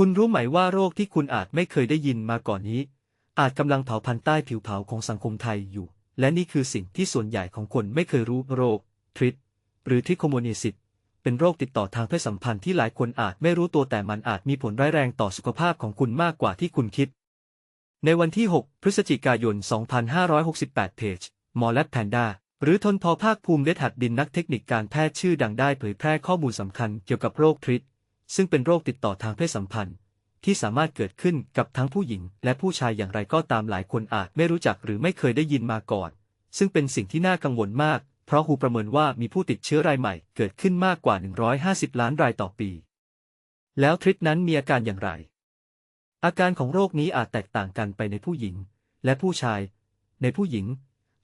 คุณรู้ไหมว่าโรคที่คุณอาจไม่เคยได้ยินมาก่อนนี้ อาจกำลังเผาพันธุ์ใต้ผิวเผาของสังคมไทยอยู่ และนี่คือสิ่งที่ส่วนใหญ่ของคนไม่เคยรู้โรค ทริปหรือทริโคโมเนียซิสเป็นโรคติดต่อทางเพศสัมพันธ์ที่หลายคนอาจไม่รู้ตัวแต่มันอาจมีผลร้ายแรงต่อสุขภาพของคุณมากกว่าที่คุณคิด ในวันที่ 6 พฤศจิกายน 2568 เพจมอลแลแพนด้าหรือทนทอภาคภูมิเดชหัดดินนักเทคนิคการแพทย์ชื่อดังได้เผยแพร่ข้อมูลสำคัญเกี่ยวกับโรคทริป ซึ่งเป็นโรคติดต่อทางเพศสัมพันธ์ ที่สามารถเกิดขึ้นกับทั้งผู้หญิง และผู้ชายอย่างไรก็ตามหลายคนอาจไม่รู้จักหรือไม่เคยได้ยินมาก่อน ซึ่งเป็นสิ่งที่น่ากังวลมาก เพราะฮูประเมินว่ามีผู้ติดเชื้อรายใหม่เกิดขึ้นมากกว่า 150 ล้านรายต่อปี แล้วทริปนั้นมีอาการอย่างไร อาการของโรคนี้อาจแตกต่างกันไปในผู้หญิง และผู้ชาย ในผู้หญิง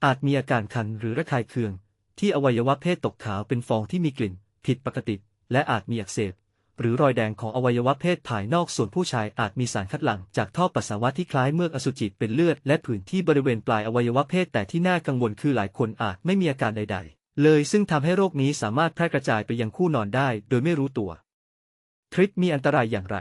อาจมีอาการคันหรือระคายเคือง ที่อวัยวะเพศตกขาวเป็นฟองที่มีกลิ่น ผิดปกติ และอาจมีอักเสบ หรือรอยแดงของอวัยวะเพศภายนอกส่วนผู้ชายอาจมีสารคัดหลั่งจากท่อปัสสาวะที่คล้ายเมือกอสุจิเป็นเลือดและผื่นที่บริเวณปลายอวัยวะเพศแต่ที่น่ากังวลคือหลายคนอาจไม่มีอาการใด ๆ เลยซึ่งทำให้โรคนี้สามารถแพร่กระจายไปยังคู่นอนได้โดยไม่รู้ตัว ทริปมีอันตรายอย่างไร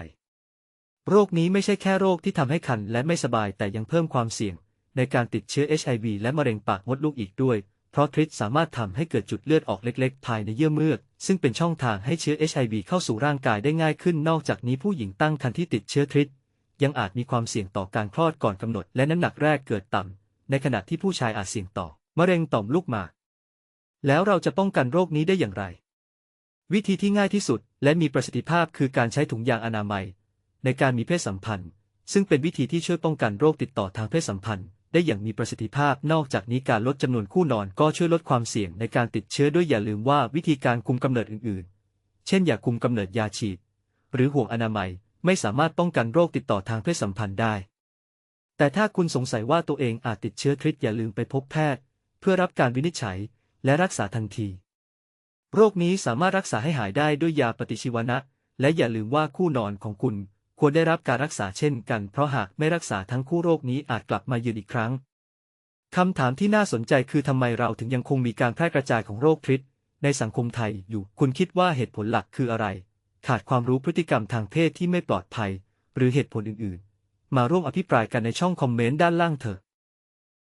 โรคนี้ไม่ใช่แค่โรคที่ทำให้คันและไม่สบายแต่ยังเพิ่มความเสี่ยง ในการติดเชื้อ HIV และมะเร็งปากมดลูกอีกด้วย เพราะทริปสามารถทำให้เกิดจุดเลือดออกเล็กๆ ภายในเยื่อเมือก ซึ่งเป็นช่องทางให้เชื้อ HIV เข้าสู่ร่างกายได้ง่ายขึ้น นอกจากนี้ผู้หญิงตั้งครรภ์ที่ติดเชื้อทริปยังอาจมีความเสี่ยงต่อการคลอดก่อนกำหนด และน้ำหนักแรกเกิดต่ำในขณะที่ผู้ชายอาจเสี่ยงต่อมะเร็งต่อมลูกหมาก แล้วเราจะป้องกันโรคนี้ได้อย่างไร วิธีที่ง่ายที่สุดและมีประสิทธิภาพคือการใช้ถุงยางอนามัย ในการมีเพศสัมพันธ์ ซึ่งเป็นวิธีที่ช่วยป้องกันโรคติดต่อทางเพศสัมพันธ์ ได้อย่างมีประสิทธิภาพ นอกจากนี้การลดจำนวนคู่นอนก็ช่วยลดความเสี่ยงในการติดเชื้อด้วยอย่าลืมว่าวิธีการคุมกำเนิดอื่นๆ เช่นอยาคุมกำเนิดยาฉีด หรือห่วงอนามัยไม่สามารถป้องกันโรคติดต่อทางเพศสัมพันธ์ได้ แต่ถ้าคุณสงสัยว่าตัวเองอาจติดเชื้อทริปอย่าลืมไปพบแพทย์ เพื่อรับการวินิจฉัยและรักษาทันที โรคนี้สามารถรักษาให้หายได้ด้วยยาปฏิชีวนะ และอย่าลืมว่าคู่นอนของคุณ ควรได้รับการรักษาเช่นกัน เพราะหากไม่รักษาทั้งคู่โรคนี้อาจกลับมาเยือนอีกครั้งคำถามที่น่าสนใจคือทำไมเราถึงยังคงมีการแพร่กระจายของโรคทริสในสังคมไทยอยู่ คุณคิดว่าเหตุผลหลักคืออะไร ขาดความรู้พฤติกรรมทางเพศที่ไม่ปลอดภัย หรือเหตุผลอื่นๆ มาร่วมอภิปรายกันในช่องคอมเมนต์ด้านล่างเถอะ